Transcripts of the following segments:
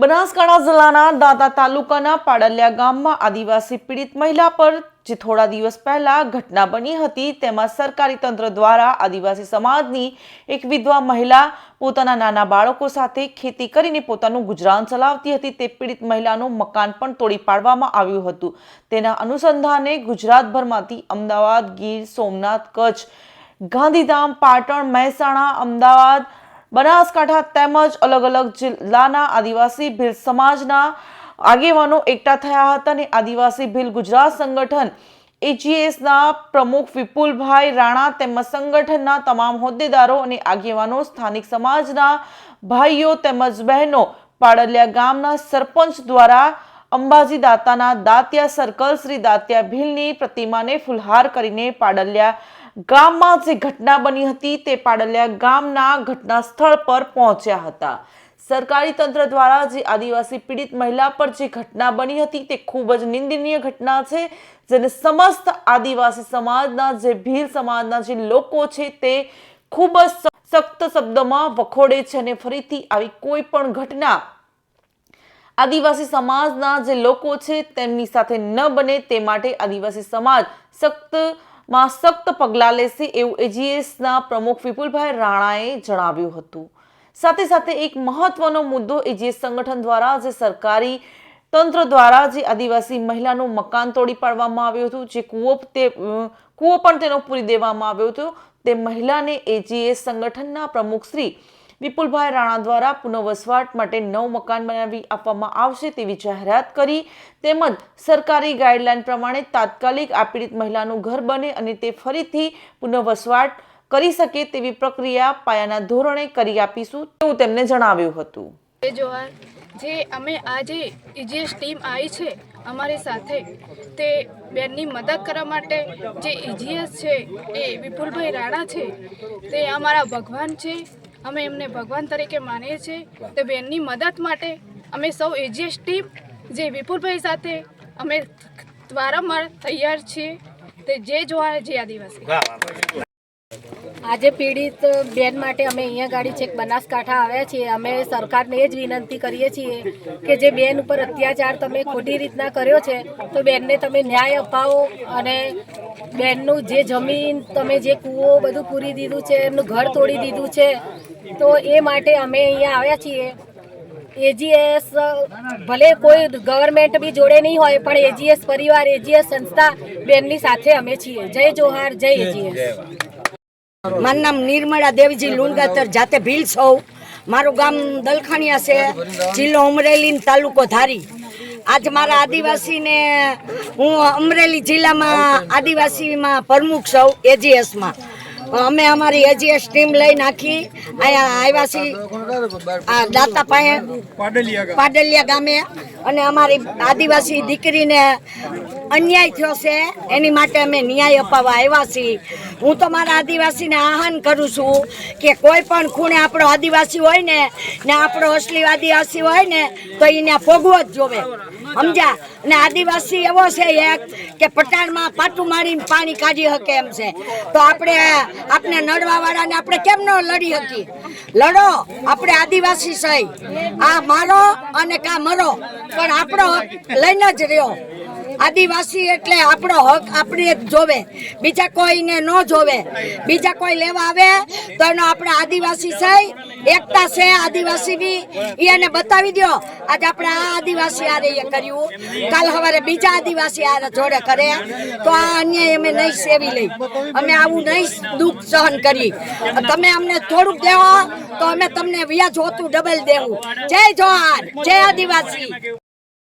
બનાસકાંઠા જિલ્લાના દાંતા તાલુકાના પાડલિયા ગામમાં આદિવાસી પીડિત મહિલા પર જે થોડા દિવસ પહેલા ઘટના બની હતી, તેમાં સરકારી તંત્ર દ્વારા આદિવાસી સમાજની એક વિધવા મહિલા પોતાના નાના બાળકો સાથે ખેતી કરીને પોતાનું ગુજરાન ચલાવતી હતી. તે પીડિત મહિલાનું મકાન પણ તોડી પાડવામાં આવ્યું હતું. તેના અનુસંધાને ગુજરાતભરમાંથી અમદાવાદ ગીર સોમનાથ કચ્છ ગાંધીધામ પાટણ મહેસાણા અમદાવાદ બનાસકાંઠા તેમજ અલગ અલગ જિલ્લાના આદિવાસી ભીલ સમાજના આગેવાનો એકઠા થયા હતા અને આદિવાસી ભીલ ગુજરાત સંગઠન એજીએસના પ્રમુખ વિપુલભાઈ રાણા તેમજ સંગઠનના તમામ હોદ્દેદારો અને આગેવાનો, સ્થાનિક સમાજના ભાઈઓ તેમજ બહેનો પાડલિયા ગામના સરપંચ દ્વારા અંબાજી દાતાના દાંતિયા સર્કલ શ્રી દાત્યા ભીલની પ્રતિમાને ફુલહાર કરીને પાડલિયા ગામમાં જે ઘટના બની હતી તે પાડલિયા ગામના ઘટના સ્થળ પર પહોંચ્યા હતા. સરકારી તંત્ર દ્વારા જે આદિવાસી પીડિત મહિલા પર જે ઘટના બની હતી તે ખૂબ જ નિંદનીય ઘટના છે. જેને સમસ્ત આદિવાસી સમાજના જે ભીલ સમાજના જે લોકો છે તે ખૂબ જ સખ્ત શબ્દોમાં વખોડે છે અને ફરીથી આવી કોઈ પણ ઘટના આદિવાસી સમાજના જે લોકો છે તેમની સાથે ન બને તે માટે આદિવાસી સમાજ સખ્તમાં સખ્ત પગલાં લેશે એવું એજીએસના પ્રમુખ વિપુલભાઈ રાણાએ જણાવ્યું હતું. સાથે સાથે એક મહત્વનો મુદ્દો એજીએસ સંગઠન દ્વારા જે સરકારી તંત્ર દ્વારા જે આદિવાસી મહિલાનું મકાન તોડી પાડવામાં આવ્યું હતું, જે કૂવો તે, કૂવો પણ તેનો પૂરી દેવામાં આવ્યો હતો, તે મહિલાને એજીએસ સંગઠનના પ્રમુખ શ્રી વિપુલભાઈ રાણા દ્વારા પુનઃવસવાટ માટે નવ મકાન બનાવી આપવામાં આવશે તેવી જાહેરાત કરી. તેમજ સરકારી ગાઈડલાઈન પ્રમાણે તાત્કાલિક આ પીડિત મહિલાનું ઘર બને અને તે ફરીથી પુનઃવસવાટ કરી શકે તેવી પ્રક્રિયા પાયાના ધોરણે કરી આપીશું તેવું તેમને જણાવ્યું હતું. જોહાર, જે અમે આજે ઇજીએસ ટીમ આવી છે અમારી સાથે, તે બેનની મદદ કરવા માટે જે ઇજીએસ છે એ વિપુલભાઈ રાણા છે, તે અમારા ભગવાન છે. અમે એમને ભગવાન તરીકે માનીએ છીએ. તે બેનની મદદ માટે અમે સૌ એજીએસ ટીમ જે વિપુલભાઈ સાથે અમે વારંવાર તૈયાર છીએ. તે જે જોવા જે આદિવાસી. આજે પીડિત બેન માટે અમે અહીંયા ગાડી છેક બનાસકાંઠા આવ્યા છીએ. અમે સરકારને એ જ વિનંતી કરીએ છીએ કે જે બેન ઉપર અત્યાચાર તમે ખોટી રીતના કર્યો છે, તો બેનને તમે ન્યાય અપાવો અને બેનનું જે જમીન, તમે જે કૂવો બધું પૂરી દીધું છે, એમનું ઘર તોડી દીધું છે, તો એ માટે અમે અહીંયા આવ્યા છીએ. એજીએસ, ભલે કોઈ ગવર્મેન્ટ બી જોડે નહીં હોય, પણ એજીએસ પરિવાર, એજીએસ સંસ્થા બેનની સાથે અમે છીએ. જય જોહાર, જય એજીએસ. મારું નામ નિર્મળા દેવજી લુંગાતર, જાતે ભીલ સૌ મારું ગામ દલખાણિયા છે, જિલ્લો અમરેલી તાલુકો ધારી. આજ મારા આદિવાસીને હું અમરેલી જિલ્લામાં આદિવાસીમાં પ્રમુખ સૌ એજીએસમાં અમે અમારી એજીએસ ટીમ લઈ નાખી. અહીંયા આવ્યા છીએ દાતા પાસે પાડલિયા ગામે. અને અમારી આદિવાસી દીકરીને અન્યાય થયો છે. એની માટે અમે ન્યાય અપાવવા આવ્યા છીએ. હું તો મારા આદિવાસીને આહાન કરું છું કે કોઈ પણ ખૂણે આપણો આદિવાસી હોય ને ને આપણો અસલી આદિવાસી હોય ને તો એને ભોગવો જ જોવે. સમજ્યા? અને આદિવાસી એવો છે એક કે પટાણમાં પાટું મારીને પાણી કાઢી શકે એમ છે. તો આપણે આપણે નડવા વાળાને આપણે કેમ ન લડી શકીએ? લડો, આપણે આદિવાસી સહી. આ મારો અને કા મરો. પણ આપણો લઈને જ રહ્યો. આદિવાસી એટલે આપણો હક આપણે જ જોવે. બીજા કોઈને ન જોવે. બીજા કોઈ લેવા આવે તો એનો આપણે આદિવાસી છે, એકતા છે, આદિવાસી ઈ એને બતાવી દો આજે આપણે આ આદિવાસી આરે એ કર્યું. કાલ સવારે બીજા આદિવાસી આરે જોડે કરે. તો આ અન્યાય અમે નહીં સેવી લઈ. અમે આવું નહીં દુઃખ સહન કરી. તમે અમને થોડુંક દેવો તો અમે તમને વ્યાજ હોતું ડબલ દેવું. જય જોહાર. જય આદિવાસી.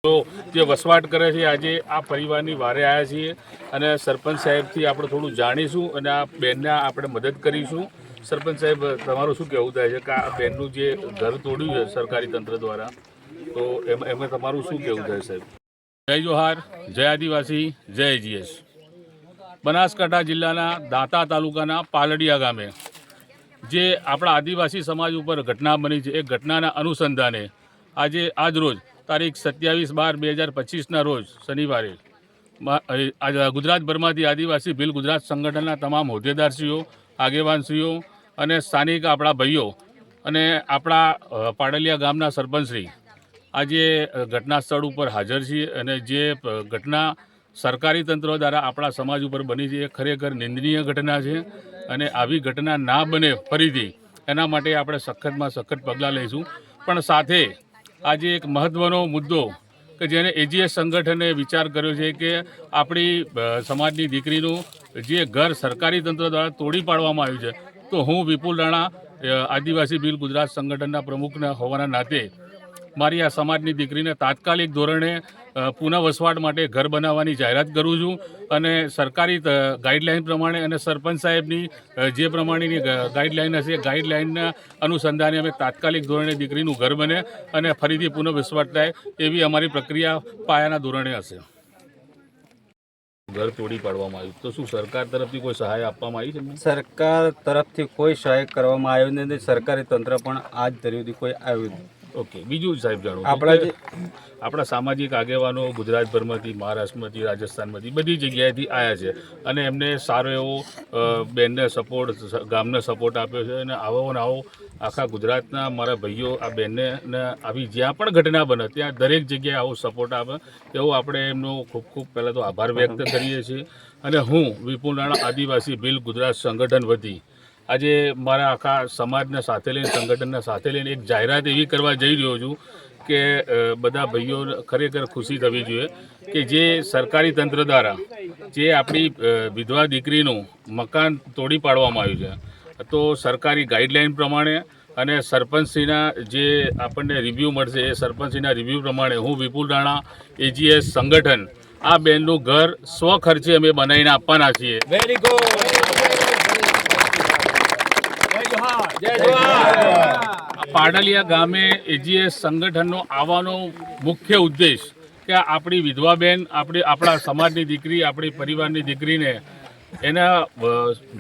જે વસવાટ કરે છે, આજે આ પરિવારની વારે આવ્યા છીએ અને સરપંચ સાહેબથી આપણે થોડું જાણીશું અને આ બેનને આપણે મદદ કરીશું. સરપંચ સાહેબ, તમારું શું કહેવું થાય છે કે આ બેનનું જે ઘર તોડ્યું છે સરકારી તંત્ર દ્વારા, તો એમ એમાં તમારું શું કહેવું થાય સાહેબ? જય જોહાર, જય આદિવાસી, જય જીએસ બનાસકાંઠા જિલ્લાના દાંતા તાલુકાના પાલડિયા ગામે, જે આપણા આદિવાસી સમાજ ઉપર ઘટના બની છે. એ ઘટનાના અનુસંધાને આજે, આજ રોજ તારીખ સત્યાવીસ બાર બે હજાર પચીસના રોજ શનિવારે ગુજરાતભરમાંથી આદિવાસી ભીલ ગુજરાત સંગઠનના તમામ હોદ્દેદારશ્રીઓ, આગેવાનશ્રીઓ અને સ્થાનિક આપણા ભાઈઓ અને આપણા પાડલિયા ગામના સરપંચશ્રી આજે ઘટના સ્થળ ઉપર હાજર છીએ અને જે ઘટના સરકારી તંત્ર દ્વારા આપણા સમાજ ઉપર બની છે એ ખરેખર નિંદનીય ઘટના છે અને આવી ઘટના ના બને ફરીથી એના માટે આપણે સખતમાં સખત પગલાં લઈશું. પણ સાથે આજે એક મહત્ત્વનો મુદ્દો કે જેને એજીએસ સંગઠને વિચાર કર્યો છે કે આપણી સમાજની દીકરીનું જે ઘર સરકારી તંત્ર દ્વારા તોડી પાડવામાં આવ્યું છે. તો હું વિપુલ રાણા આદિવાસી બિલ ગુજરાત સંગઠનના પ્રમુખના હોવાના નાતે મારી આ સમાજની દીકરીને તાત્કાલિક ધોરણે પુનઃ વસવાટ માટે ઘર બનાવવાની જાહેરાત કરું છું અને સરકારી ગાઈડલાઇન ગાઈડલાઈન પ્રમાણે અને સરપંચ સાહેબની જે પ્રમાણેની ગાઈડલાઇન ગાઈડલાઈન હશે એ ગાઈડલાઈનના અનુસંધાને અમે તાત્કાલિક ધોરણે દીકરીનું ઘર બને અને ફરીથી પુનઃ વસવાટ થાય એવી અમારી પ્રક્રિયા પાયાના ધોરણે હશે. ઘર તોડી પાડવામાં આવ્યું. તો શું સરકાર તરફથી કોઈ સહાય આપવામાં આવી છે સરકાર તરફથી કોઈ સહાય કરવામાં આવ્યો નથી. સરકારી તંત્ર પણ આજ ધરી કોઈ આવ્યું નથી. ઓકે બીજું સાહેબ જાણો આપણા આપણા સામાજિક આગેવાનો ગુજરાતભરમાંથી મહારાષ્ટ્રમાંથી રાજસ્થાનમાંથી બધી જગ્યાએથી આવ્યા છે અને એમને સારો એવો બેનને સપોર્ટ ગામને સપોર્ટ આપ્યો છે અને આવો ને આવો આખા ગુજરાતના મારા ભાઈઓ આ બેનને આવી જ્યાં પણ ઘટના બને ત્યાં દરેક જગ્યાએ આવો સપોર્ટ આપે. તેવો આપણે એમનો ખૂબ ખૂબ પહેલાં તો આભાર વ્યક્ત કરીએ છીએ. અને હું વિપુલ રાણા આદિવાસી બિલ ગુજરાત સંગઠન વતી આજે મારા આખા સમાજને સાથે લઈને, સંગઠનને સાથે લઈને એક જાહેરાત એવી કરવા જઈ રહ્યો છું કે બધા ભાઈઓ ખરેખર ખુશી થવી જોઈએ કે જે સરકારી તંત્ર દ્વારા જે આપણી વિધવા દીકરીનું મકાન તોડી પાડવામાં આવ્યું છે, તો સરકારી ગાઈડલાઈન પ્રમાણે અને સરપંચશ્રીના જે આપણને રિવ્યૂ મળશે, એ સરપંચશ્રીના રિવ્યૂ પ્રમાણે હું વિપુલ રાણા, એજીએસ સંગઠન, આ બેનનું ઘર સ્વ ખર્ચે અમે બનાવીને આપવાના છીએ. આ પાડલિયા ગામે એજીએસ સંગઠનનો આવવાનો મુખ્ય ઉદ્દેશ કે આપણી વિધવા બેન આપણી આપણા સમાજની દીકરી આપણી પરિવારની દીકરીને એના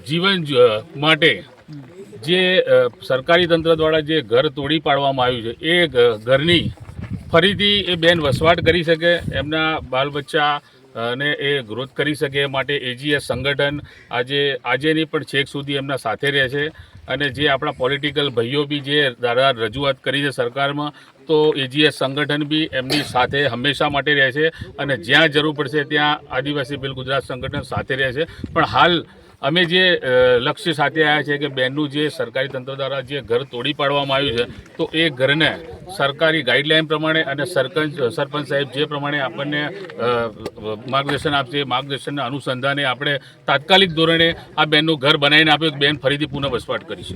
જીવન માટે જે સરકારી તંત્ર દ્વારા જે ઘર તોડી પાડવામાં આવ્યું છે એ ઘરની ફરીથી એ બેન વસવાટ કરી શકે એમના બાલ બચ્ચા અને એ ગ્રોથ કરી શકે એ માટે એજીએસ સંગઠન આજે, આજેની પણ છેક સુધી એમના સાથે રહે છે. અને જે આપણા પોલિટિકલ ભાઈઓ બી જે દાદા રજૂઆત કરી છે સરકારમાં, તો એજીએસ સંગઠન બી એમની સાથે હંમેશા માટે રહે છે. અને જ્યાં જરૂર પડશે ત્યાં આદિવાસી બિલ ગુજરાત સંગઠન સાથે રહે છે. પણ હાલ અમે જે લક્ષ્ય સાથે આવ્યા છે કે બેનનું જે સરકારી તંત્ર દ્વારા જે ઘર તોડી પાડવામાં આવ્યું છે, તો એ ઘરને સરકારી ગાઈડલાઈન પ્રમાણે અને સરપંચ સરપંચ સાહેબ જે પ્રમાણે આપણને માર્ગદર્શન આપશે માર્ગદર્શનના અનુસંધાને આપણે તાત્કાલિક ધોરણે આ બેનનું ઘર બનાવીને આપ્યું બેન ફરીથી પુનઃ વસવાટ કરી